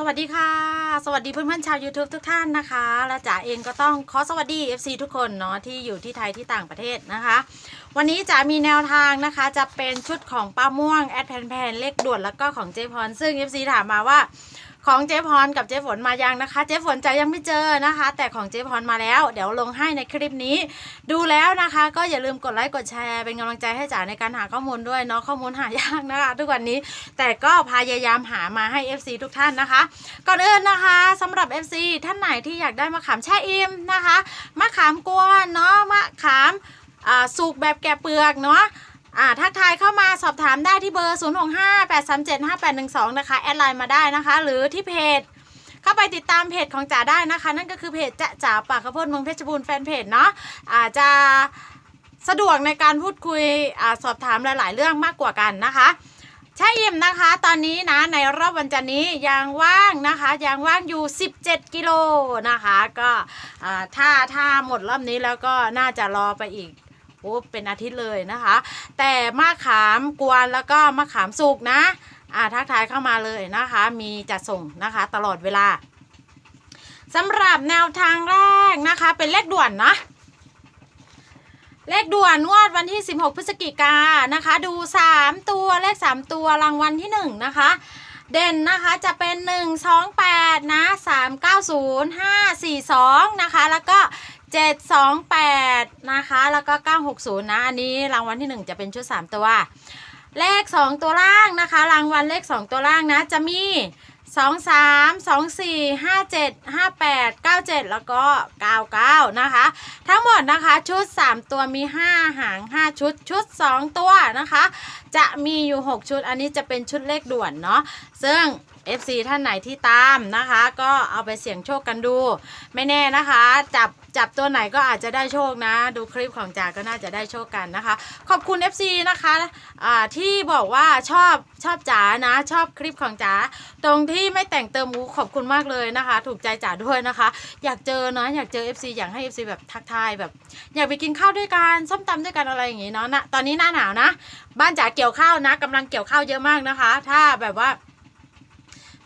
สวัสดีค่ะ สวัสดีเพื่อนๆชาว YouTube ทุกท่านนะคะ และจ๋าเองก็ต้องขอสวัสดี FC ทุกคนเนาะที่อยู่ที่ไทยที่ต่างประเทศนะคะ วันนี้จ๋ามีแนวทางนะคะ จะเป็นชุดของป้าม่วงแอดแพนแพนเลขด่วนแล้วก็ของเจพรซึ่ง FC ถามมาว่า ของเจพรกับเจฝนมายังนะคะ เจฝนจะยังไม่เจอนะคะ แต่ของเจพรมาแล้ว เดี๋ยวลงให้ในคลิปนี้ ดูแล้วนะคะ ก็อย่าลืมกดไลค์กดแชร์เป็นกำลังใจให้จ๋าในการหาข้อมูลด้วยเนาะข้อมูลหายากนะคะ ทุกวันนี้แต่ก็พยายามหามาให้ FC ทุกท่านนะคะ ก่อนอื่นนะคะสำหรับ FC ท่านไหนที่อยากได้มะขามแช่อิ่มนะคะมะขามกวนเนาะมะขามสุกแบบแกะเปลือกเนาะ อ่าทักทายเข้ามาสอบถามได้ที่เบอร์ 0 6 5 8 3 7 5 8 1 2 นะคะ แอดไลน์มาได้นะคะ หรือที่เพจ เข้าไปติดตามเพจของจ๋าได้นะคะ นั่นก็คือเพจจะจ๋าปากข้าวโพดเมืองเพชรบูรณ์แฟนเพจเนาะอาจจะสะดวกในการพูดคุยอสอบถามหลาย ๆ เรื่องมากกว่ากันนะคะใช่อิ่มนะคะ ตอนนี้นะในรอบวันจันนี้ยังว่างนะคะยังว่างอยู่ 17 กิโลนะคะ ก็ถ้าถ้าหมดรอบนี้แล้วก็น่าจะรอไปอีก โอ้เป็นอาทิตย์เลยนะคะ แต่มะขามกวนแล้วก็มะขามสุกนะอ่าทักทายเข้ามาเลยนะคะ มีจัดส่งนะคะตลอดเวลาสำหรับแนวทางแรกนะคะ เป็นเลขด่วนนะเลขด่วนงวดวันที่ 16 พฤศจิกายนนะคะ ดู 3 ตัวเลข 3 ตัวรางวัลที่ 1 นะคะ เด่นนะคะจะเป็น 1 2 8 นะ 3 9 0 5 4 2 นะคะ แล้วก็ 7 2 8 นะคะ แล้วก็ 960 นะ อันนี้รางวัลที่ 1 จะเป็นชุด 3 ตัว เลข 2 ตัวล่างนะคะ รางวัลเลข 2 ตัวล่างนะ จะมี 2 3 2 4 5 7 5 8 9 7 แล้วก็ 99 นะคะ ทั้งหมดนะคะชุด 3 ตัวมี 5 หาง 5 ชุดชุด 2 ตัวนะคะ จะมีอยู่ 6 ชุด อันนี้จะเป็นชุดเลขด่วนเนาะซึ่ง FC ท่านไหนที่ตามนะคะ ก็เอาไปเสี่ยงโชคกันดู ไม่แน่นะคะ จับจับตัวไหนก็อาจจะได้โชคนะ ดูคลิปของจ๋าก็น่าจะได้โชคกันนะคะ ขอบคุณ FC นะคะอ่าที่บอกว่าชอบชอบจ๋านะ ชอบคลิปของจ๋าตรงที่ไม่แต่งเติมมูขอบคุณมากเลยนะคะ ถูกใจจ๋าด้วยนะคะ อยากเจอเนาะอยากเจอ FC อยากให้ FC แบบทักทายแบบ อยากไปกินข้าวด้วยกันส้มตำด้วยกันอะไรอย่างงี้เนาะนะตอนนี้หน้าหนาวนะ บ้านจ๋าเกี่ยวข้าวนะกำลังเกี่ยวข้าวเยอะมากนะคะ ถ้าแบบว่า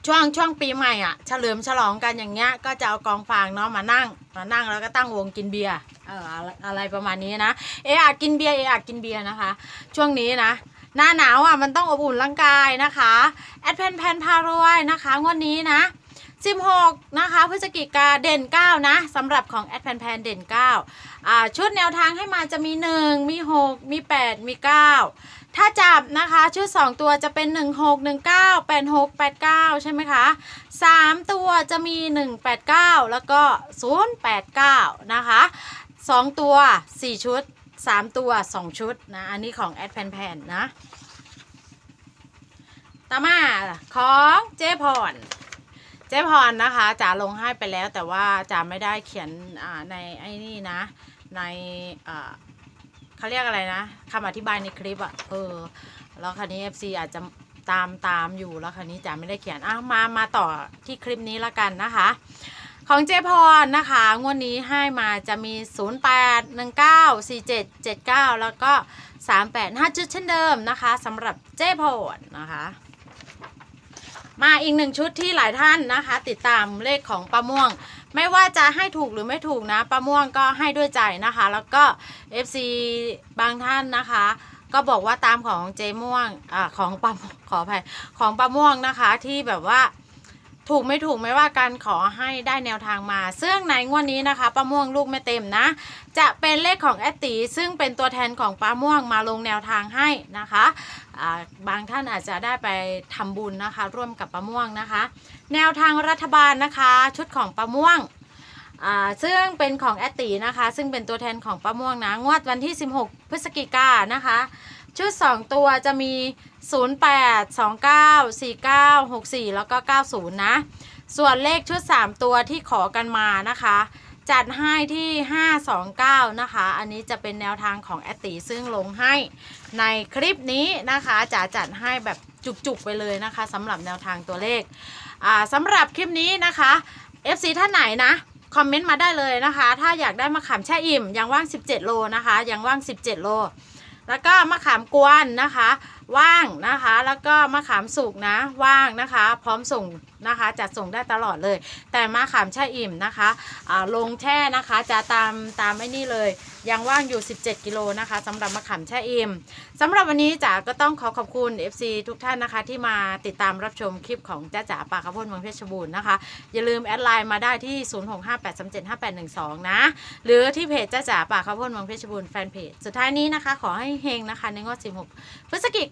ช่วงช่วงปีใหม่อะเฉลิมฉลองกันอย่างเงี้ย ก็จะเอากองฟางเนาะมานั่ง มานั่งแล้วก็ตั้งวงกินเบียร์เอออะไรอะไรประมาณนี้นะเอออะกินเบียร์เอออะกินเบียร์นะคะ ช่วงนี้นะหน้าหนาวอะมันต้องอบอุ่นร่างกายนะคะแอดแพนแพนพารวยนะคะงวดนี้นะ16 นะคะพฤศจิกาเด่น 9 นะสำหรับของแอดแพนแพนเด่น9อ่าชุดแนวทางให้มาจะมี 1 มี 6 มี 8 มี 9 ถ้าจับนะคะชุด 2 ตัวจะเป็น 1 6 1 9 8 6 8 9 ใช่ไหมคะ 3 ตัวจะมี 1 8 9 แล้วก็ 0 8 9 นะคะ 2 ตัว 4 ชุด 3 ตัว 2 ชุดนะ อันนี้ของแอดแพนแพนนะ ต่อมาของเจพรเจ๊พรนะคะจ๋าลงให้ไปแล้วแต่ว่าจ๋าไม่ได้เขียนในไอ้นี่นะ ในอ่า เขาเรียกอะไรนะคำอธิบายในคลิปอะ่ะเออ แล้วคันนี้ FC อาจจะตามตามอยู่แล้วคันนี้จ๋าไม่ได้เขียนอะมามาต่อที่คลิปนี้ละกันนะคะ ของเจพรนะคะ งวดนี้ให้มาจะมี 0 8 1 9 4 7 7 9 แล้วก็ 38 5จุดเช่นเดิมนะคะสำหรับเจพรนะคะมาอีกหนึ่งชุดที่หลายท่านนะคะ ติดตามเลขของป้าม่วง ไม่ว่าจะให้ถูกหรือไม่ถูกนะป้าม่วงก็ให้ด้วยใจนะคะ แล้วก็ FC บางท่านนะคะ ก็บอกว่าตามของเจม่วงอ่าของป้าขออภัยของป้าม่วงนะคะที่แบบว่า ถูกไม่ถูกไม่ว่ากันขอให้ได้แนวทางมา ซึ่งในงวดนี้นะคะป้าม่วงลูกไม่เต็มนะ จะเป็นเลขของแอตตีซึ่งเป็นตัวแทนของป้าม่วงมาลงแนวทางให้นะคะบางท่านอาจจะได้ไปทำบุญนะคะ ร่วมกับป้าม่วงนะคะ แนวทางรัฐบาลนะคะ ชุดของป้าม่วงซึ่งเป็นของแอตตีนะคะ ซึ่งเป็นตัวแทนของป้าม่วงนะงวดวันที่ 16 พฤศจิกายนนะคะ ชุด 2 ตัวจะมี 08 29 49 64 แล้วก็ 90 นะ ส่วนเลขชุด 3 ตัวที่ขอกันมานะคะ จัดให้ที่ 529 นะคะ อันนี้จะเป็นแนวทางของแอตติซึ่งลงให้ในคลิปนี้นะคะจะจัดให้แบบจุกๆไปเลยนะคะสำหรับแนวทางตัวเลขสำหรับคลิปนี้นะคะ FC ท่านไหนนะคอมเมนต์มาได้เลยนะคะ ถ้าอยากได้มะขามแช่อิ่มยังว่าง 17 โลนะคะยังว่าง 17 โล แล้วก็มะขามกวนนะคะว่างนะคะ แล้วก็มะขามสุกนะว่างนะคะ พร้อมส่งนะคะจัดส่งได้ตลอดเลย แต่มะขามแช่อิ่มนะคะอ่าลงแช่นะคะจะตามตามไอ้นี่เลย ยังว่างอยู่ 17 กิโลนะคะสำหรับมะขามแช่อิ่มสำหรับวันนี้จ๋าก็ต้องขอขอบคุณ FC ทุกท่านนะคะ ที่มาติดตามรับชมคลิปของจ้าจ๋าปากข้าวโพดเมืองเพชรบูรณ์นะคะ อย่าลืมแอดไลน์มาได้ที่ 0658375812 นะ หรือที่เพจจ้าจ๋าปากข้าวโพดเมืองเพชรบูรณ์แฟนเพจสุดท้ายนี้นะคะ ขอให้เฮงนะคะในงวด16พฤศจิก